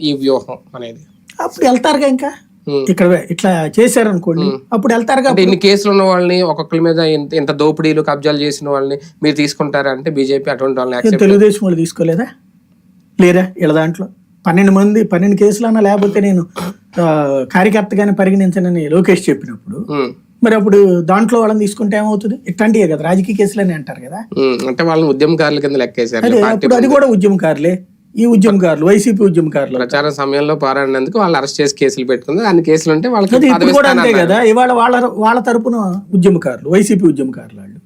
ఈ వ్యూహం అనేది. అప్పుడు వెళ్తారుగా ఇంకా. ఇక్కడ ఇట్లా చేశారనుకోండి అప్పుడు వెళ్తారుగా అంటే ఇన్ని కేసులు ఉన్న వాళ్ళని ఒక్కొక్కరి మీద ఇంత దోపిడీలు కబ్జాలు చేసిన వాళ్ళని మీరు తీసుకుంటారా అంటే బీజేపీ అటువంటి వాళ్ళని తెలుగుదేశం వాళ్ళు తీసుకోలేదా? లేరా ఇలా దాంట్లో? పన్నెండు మంది పన్నెండు కేసులన్నా లేకపోతే నేను కార్యకర్తగానే పరిగణించనని లోకేష్ చెప్పినప్పుడు మరి అప్పుడు దాంట్లో వాళ్ళని తీసుకుంటే ఏమవుతుంది? ఇట్లాంటివే కదా రాజకీయ కేసులని అంటారు కదా. అంటే వాళ్ళని ఉద్యమకారుల కింద అప్పుడు అది కూడా ఉద్యమకారులే. ఈ ఉద్యమకారులు వైసీపీ ఉద్యమకారులు ప్రచార సమయంలో పోరాడినందుకు వాళ్ళు అరెస్ట్ చేసి కేసులు పెట్టుకుంది. అన్ని కేసులు ఉంటే వాళ్ళకి ఇప్పుడు కూడా అంతే. కదా. ఇవాళ వాళ్ళ వాళ్ళ తరపున ఉద్యమకారులు వైసీపీ ఉద్యమకారులు వాళ్ళు.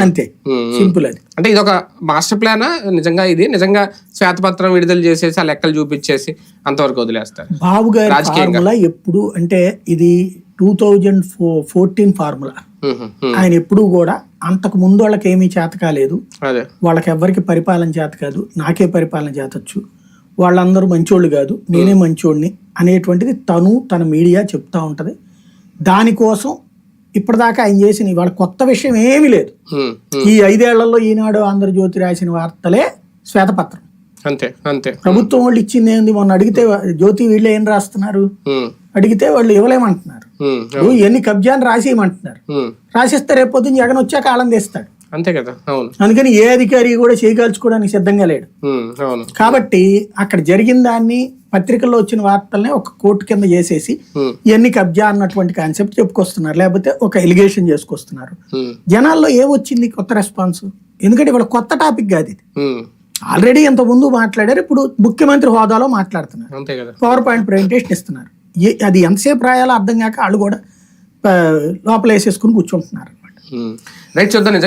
అంతే. సింపుల్ అది. అంటే ఇది ఒక మాస్టర్ ప్లానా నిజంగా ఇది. నిజంగా శ్వేతపత్రం విడుదల చేసేసి ఆ లెక్కలు చూపించేసి అంతవరకు వదిలేస్తారు. బాబు గారి ఎప్పుడు అంటే ఇది టూ థౌజండ్ ఫోర్టీన్ ఫార్ములా. ఆయన ఎప్పుడూ కూడా అంతకు ముందు వాళ్ళకి ఏమీ చేత కాలేదు. వాళ్ళకి ఎవరికి పరిపాలన చేత కాదు. నాకే పరిపాలన చేతొచ్చు. వాళ్ళందరూ మంచోళ్ళు కాదు. నేనే మంచోడిని అనేటువంటిది తను తన మీడియా చెప్తా ఉంటది. దానికోసం ఇప్పటిదాకా ఆయన చేసిన ఇవాళ కొత్త విషయం ఏమీ లేదు. ఈ ఐదేళ్ళలో ఈనాడు ఆంధ్రజ్యోతి రాసిన వార్తలే శ్వేతపత్రం. అంతే అంతే. ప్రభుత్వం వాళ్ళు ఇచ్చింది ఏంది? మొన్న అడిగితే జ్యోతి వీళ్ళు ఏం రాస్తున్నారు? అడిగితే వాళ్ళు ఇవ్వలేమంటున్నారు. ఇప్పుడు ఎన్ని కబ్జాని రాసేయమంటున్నారు. రాసిస్తే రేపు పొద్దున్న జగన్ వచ్చాక ఆళం తీస్తాడు. అంతే కదా అవును. అందుకని ఏ అధికారి కూడా చేయగలుచుకోవడానికి సిద్ధంగా లేడు. కాబట్టి అక్కడ జరిగిన దాన్ని పత్రికల్లో వచ్చిన వార్తల్ని ఒక కోర్టు కింద చేసేసి ఇవన్నీ కబ్జా అన్నటువంటి కాన్సెప్ట్ చెప్పుకొస్తున్నారు లేకపోతే ఒక ఎలిగేషన్ చేసుకొస్తున్నారు. జనాల్లో ఏమొచ్చింది కొత్త రెస్పాన్స్? ఎందుకంటే ఇవాళ కొత్త టాపిక్ కాదు ఇది. ఆల్రెడీ ఇంత ముందు మాట్లాడారు ఇప్పుడు ముఖ్యమంత్రి హోదాలో మాట్లాడుతున్నారు. పవర్ పాయింట్ ప్రజెంటేషన్ ఇస్తున్నారు. అది ఎంతసేపు రాయాలో అర్థం కాక వాళ్ళు కూడా లోపల వేసేసుకుని కూర్చుంటున్నారు అనమాట రైట్ చూద్దాం.